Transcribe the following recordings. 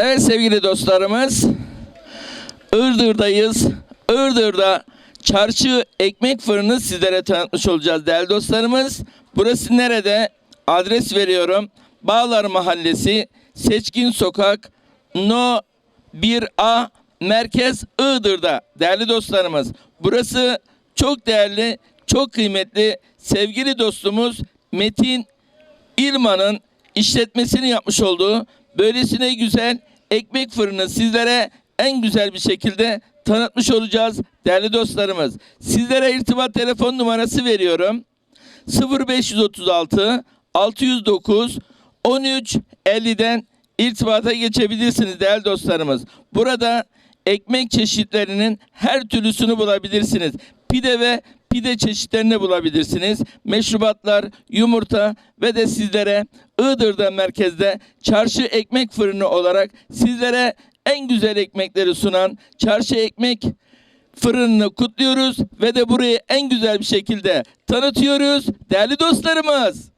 Evet sevgili dostlarımız, Iğdır'dayız. Iğdır'da çarşı ekmek fırını sizlere tanıtmış olacağız değerli dostlarımız. Burası nerede? Adres veriyorum. Bağlar Mahallesi, Seçkin Sokak, No 1A, Merkez Iğdır'da değerli dostlarımız. Burası çok değerli, çok kıymetli sevgili dostumuz Metin İlman'ın işletmesini yapmış olduğu böylesine güzel ekmek fırını sizlere en güzel bir şekilde tanıtmış olacağız değerli dostlarımız. Sizlere irtibat telefon numarası veriyorum. 0536 609 13 50'den irtibata geçebilirsiniz değerli dostlarımız. Burada ekmek çeşitlerinin her türlüsünü bulabilirsiniz. Pide ve pide çeşitlerini bulabilirsiniz. Meşrubatlar, yumurta ve de sizlere Iğdır'da merkezde çarşı ekmek fırını olarak sizlere en güzel ekmekleri sunan çarşı ekmek fırınını kutluyoruz ve de burayı en güzel bir şekilde tanıtıyoruz değerli dostlarımız.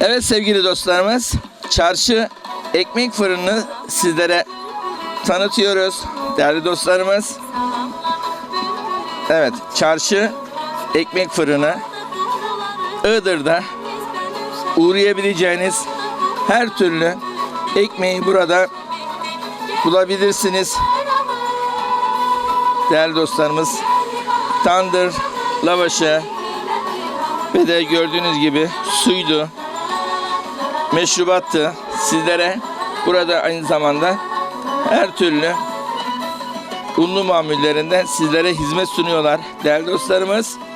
Evet sevgili dostlarımız, çarşı ekmek fırını sizlere tanıtıyoruz değerli dostlarımız. Evet, çarşı ekmek fırını Iğdır'da uğrayabileceğiniz her türlü ekmeği burada bulabilirsiniz. Değerli dostlarımız, tandır, lavaşı ve de gördüğünüz gibi suydu, meşrubattı. Sizlere burada aynı zamanda her türlü unlu mamullerinden sizlere hizmet sunuyorlar değerli dostlarımız.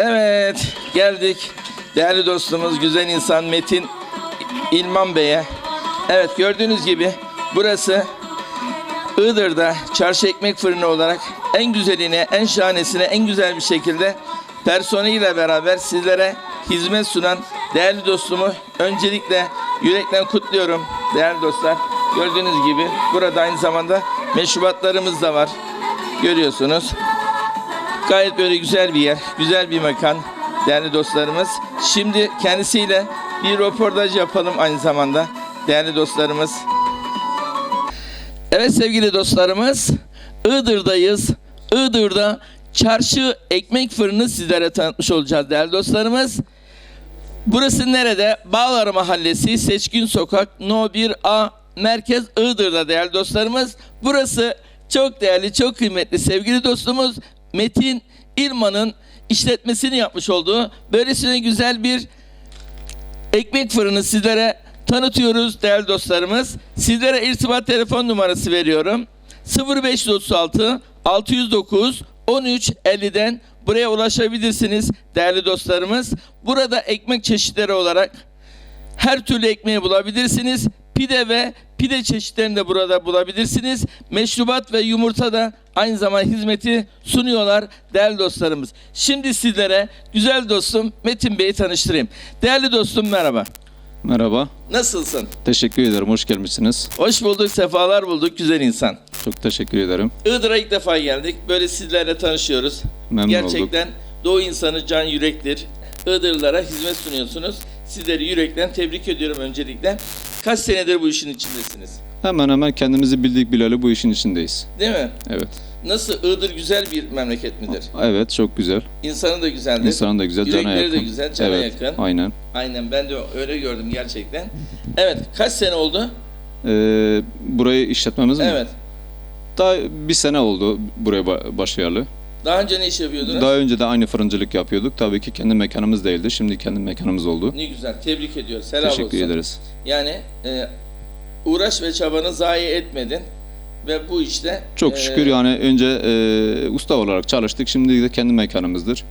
Evet geldik değerli dostumuz güzel insan Metin İlman Bey'e. Evet gördüğünüz gibi burası Iğdır'da çarşı ekmek fırını olarak en güzeline, en şahanesine, en güzel bir şekilde personeliyle beraber sizlere hizmet sunan değerli dostumu öncelikle yürekten kutluyorum değerli dostlar. Gördüğünüz gibi burada aynı zamanda meşrubatlarımız da var. Görüyorsunuz. Gayet böyle güzel bir yer, güzel bir mekan değerli dostlarımız. Şimdi kendisiyle bir röportaj yapalım aynı zamanda değerli dostlarımız. Evet sevgili dostlarımız, Iğdır'dayız. Iğdır'da çarşı ekmek fırını sizlere tanıtmış olacağız değerli dostlarımız. Burası nerede? Bağlar Mahallesi, Seçkin Sokak, No 1A, Merkez Iğdır'da değerli dostlarımız. Burası çok değerli, çok kıymetli sevgili dostumuz Metin İlman'ın işletmesini yapmış olduğu böylesine güzel bir ekmek fırını sizlere tanıtıyoruz değerli dostlarımız. Sizlere irtibat telefon numarası veriyorum. 0536 609 13 50'den buraya ulaşabilirsiniz değerli dostlarımız. Burada ekmek çeşitleri olarak her türlü ekmeği bulabilirsiniz. Pide ve pide çeşitlerini de burada bulabilirsiniz. Meşrubat ve yumurta da aynı zamanda hizmeti sunuyorlar değerli dostlarımız. Şimdi sizlere güzel dostum Metin Bey'i tanıştırayım. Değerli dostum merhaba. Merhaba. Nasılsın? Teşekkür ederim. Hoş gelmişsiniz. Hoş bulduk, sefalar bulduk güzel insan. Çok teşekkür ederim. Iğdır'a ilk defa geldik. Böyle sizlerle tanışıyoruz. Memnun Gerçekten Doğu insanı can yürektir. Iğdırlılara hizmet sunuyorsunuz. Sizleri yürekten tebrik ediyorum öncelikle. Kaç senedir bu işin içindesiniz? Hemen hemen kendimizi bildik bileli bu işin içindeyiz. Değil mi? Evet. Nasıl Iğdır güzel bir memleket midir? Evet çok güzel. İnsanı da güzeldir. İnsanın da güzel, cana Yürekleri yakın. de güzel, cana evet, yakın. Aynen. Aynen ben de öyle gördüm gerçekten. Evet, kaç sene oldu? Ee, burayı işletmemiz mi? Evet. Daha bir sene oldu buraya ba- başlayalı. Daha önce ne iş yapıyordunuz? Daha önce de aynı fırıncılık yapıyorduk. Tabii ki kendi mekanımız değildi. Şimdi kendi mekanımız oldu. Ne güzel, tebrik ediyoruz. Helal Teşekkür olsun. ederiz. Yani e, uğraş ve çabanı zayi etmedin ve bu işte Çok e, şükür yani önce e, usta olarak çalıştık. Şimdi de kendi mekanımızdır.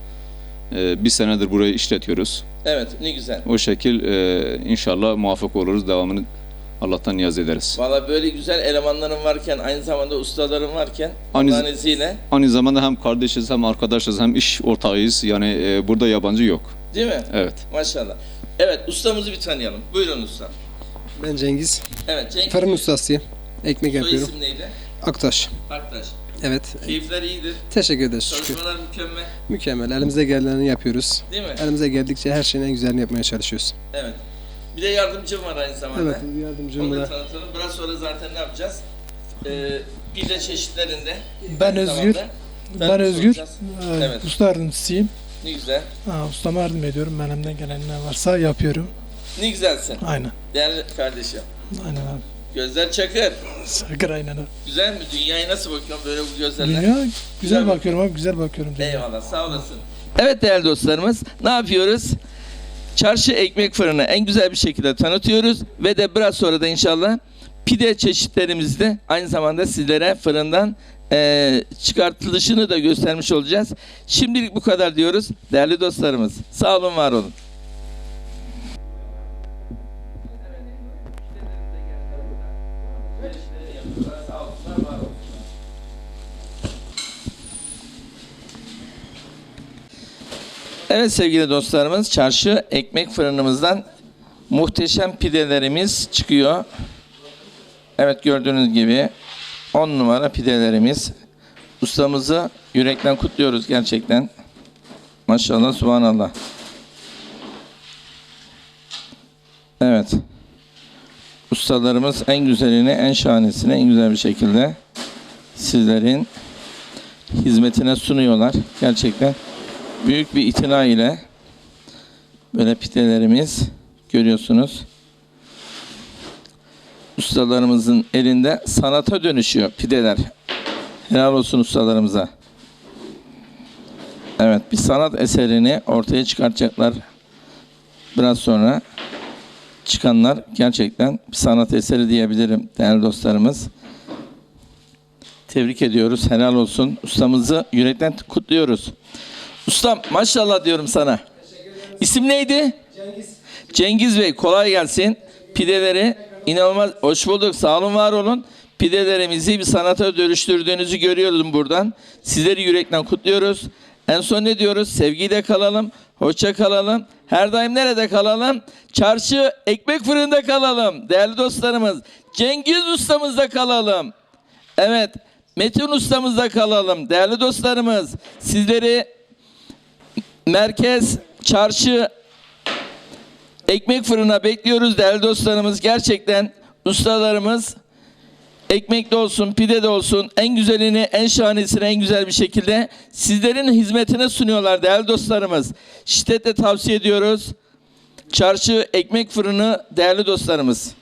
E, bir senedir burayı işletiyoruz. Evet, ne güzel. O şekil e, inşallah muvaffak oluruz. Devamını Allah'tan niyaz ederiz. Valla böyle güzel elemanların varken, aynı zamanda ustaların varken Aynı- Allah'ın izniyle, Aynı zamanda hem kardeşiz hem arkadaşız hem iş ortağıyız. Yani e, burada yabancı yok. değil mi? Evet. Maşallah. Evet, ustamızı bir tanıyalım. Buyurun usta. Ben Cengiz. Evet, Cenk Fırın ustasıyım. Ekmek soy yapıyorum. isim neydi? Aktaş. Aktaş. Evet. Keyifler iyidir. Teşekkür ederiz. Şükür. Çalışmalar mükemmel. Mükemmel. Elimize geleni yapıyoruz. Değil mi? Elimize geldikçe her şeyin en güzelini yapmaya çalışıyoruz. Evet. Bir de yardımcım var aynı zamanda. Evet. Bir yardımcım Onu da da. tanıtalım. Biraz sonra zaten ne yapacağız? Ee, pide çeşitlerinde. Ben aynı Özgür. zamanda Ben tanıtmış Özgür. Ee, Evet. Usta yardımcısıyım. Ne güzel. Ha, ustama yardım ediyorum. Ben elimden gelen ne varsa yapıyorum. Ne güzelsin. Aynen. Değerli kardeşim. Aynen abi. Gözler çakır. Sakır aynen abi. Güzel mi? Dünyaya nasıl bakıyorsun böyle bu gözlerle? Dünya güzel, Güzel bakıyorum abi. Güzel bakıyorum. Dünya. Eyvallah sağ olasın. Evet değerli dostlarımız ne yapıyoruz? Çarşı ekmek fırını en güzel bir şekilde tanıtıyoruz ve de biraz sonra da inşallah pide çeşitlerimizi de aynı zamanda sizlere fırından eee, çıkartılışını da göstermiş olacağız. Şimdilik bu kadar diyoruz değerli dostlarımız. Sağ olun var olun. Evet sevgili dostlarımız çarşı ekmek fırınımızdan muhteşem pidelerimiz çıkıyor. Evet gördüğünüz gibi 10 numara pidelerimiz. Ustamızı yürekten kutluyoruz gerçekten. Maşallah subhanallah. Evet. Ustalarımız en güzelini, en şahanesini en güzel bir şekilde sizlerin hizmetine sunuyorlar. Gerçekten büyük bir itina ile böyle pidelerimiz görüyorsunuz. Ustalarımızın elinde sanata dönüşüyor pideler. Helal olsun ustalarımıza. Evet bir sanat eserini ortaya çıkartacaklar. Biraz sonra çıkanlar gerçekten bir sanat eseri diyebilirim değerli dostlarımız. Tebrik ediyoruz. Helal olsun. Ustamızı yürekten kutluyoruz. Ustam maşallah diyorum sana. İsim neydi? Cengiz. Cengiz Bey kolay gelsin. Pideleri inanılmaz hoş bulduk. Sağ olun var olun. Pidelerimizi bir sanata dönüştürdüğünüzü görüyorum buradan. Sizleri yürekten kutluyoruz. En son ne diyoruz? Sevgiyle kalalım. Hoşça kalalım. Her daim nerede kalalım? Çarşı ekmek fırında kalalım. Değerli dostlarımız. Cengiz ustamızda kalalım. Evet. Metin ustamızda kalalım. Değerli dostlarımız. Sizleri merkez, çarşı, ekmek fırına bekliyoruz değerli dostlarımız. Gerçekten ustalarımız ekmekli olsun, pide de olsun en güzelini, en şahanesini en güzel bir şekilde sizlerin hizmetine sunuyorlar değerli dostlarımız. Şiddetle tavsiye ediyoruz. Çarşı ekmek fırını değerli dostlarımız.